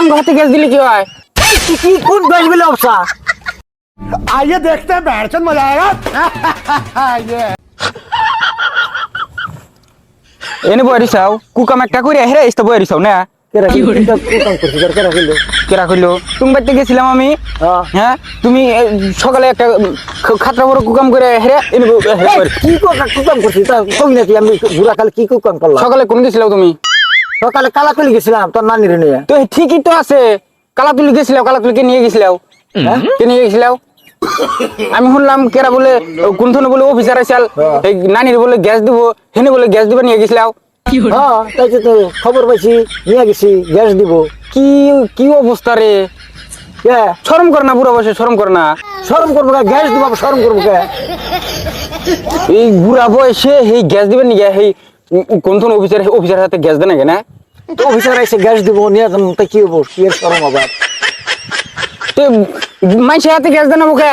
আঙ্গ হাতে গ্যাস দিলে কি হয় কি কি কোন গ্যাস বিলে অবস্থা आइए देखते हैं बैठ मजा आएगा ये এনে বই দিছাও কুকাম একটা করে হেরে ইস্তা বই দিছাও না কেরা কি কাম করছিস কেরা কেরা কইলো কেরা কইলো তুমি বাড়িতে গেছিলাম আমি হ্যাঁ। হ্যাঁ তুমি এ, সকালে একটা খ- খাতরা বড় কুকাম করে হেরে এনে বই- হেরে এই, বই। কি কো- কি কাম করছিস তা কই নাকি আমি বুড়া কালে কি কি কাম করলাম সকালে কোন গেছিলাম তুমি সকালে কালা তুলি গেছিলাম তোর নানির নিয়ে। তো ঠিকই তো আছে। কালা তুলি গেছিলাম কালা তুলিকে নিয়ে গেছিলাম হ্যাঁ কে নিয়ে গেছিলাম আমি শুনলাম কেরা বলে কোন ধরনের বলে অফিসার আইসাল এই নানির বলে গ্যাস দিব হেনে বলে গ্যাস দিবে নিয়ে গেছিলাম হ্যাঁ তাই তো খবর পাইছি নিয়ে গেছি গ্যাস দিব। কি কি অবস্থা রে? কে শরম করে না বুড়া বয়সে শরম করে না। শরম করব কে? গ্যাস দিব শরম করব কে? এই বুড়া বয়সে এই গ্যাস দিবেন নি এই কোন কোন অফিসার অফিসার হাতে গ্যাস দেন কেন তো অফিসার এসে গ্যাস দিব নিয়ে তাই কি হব? কি এর শরম আবার তো মাইসের হাতে গ্যাস দেন কে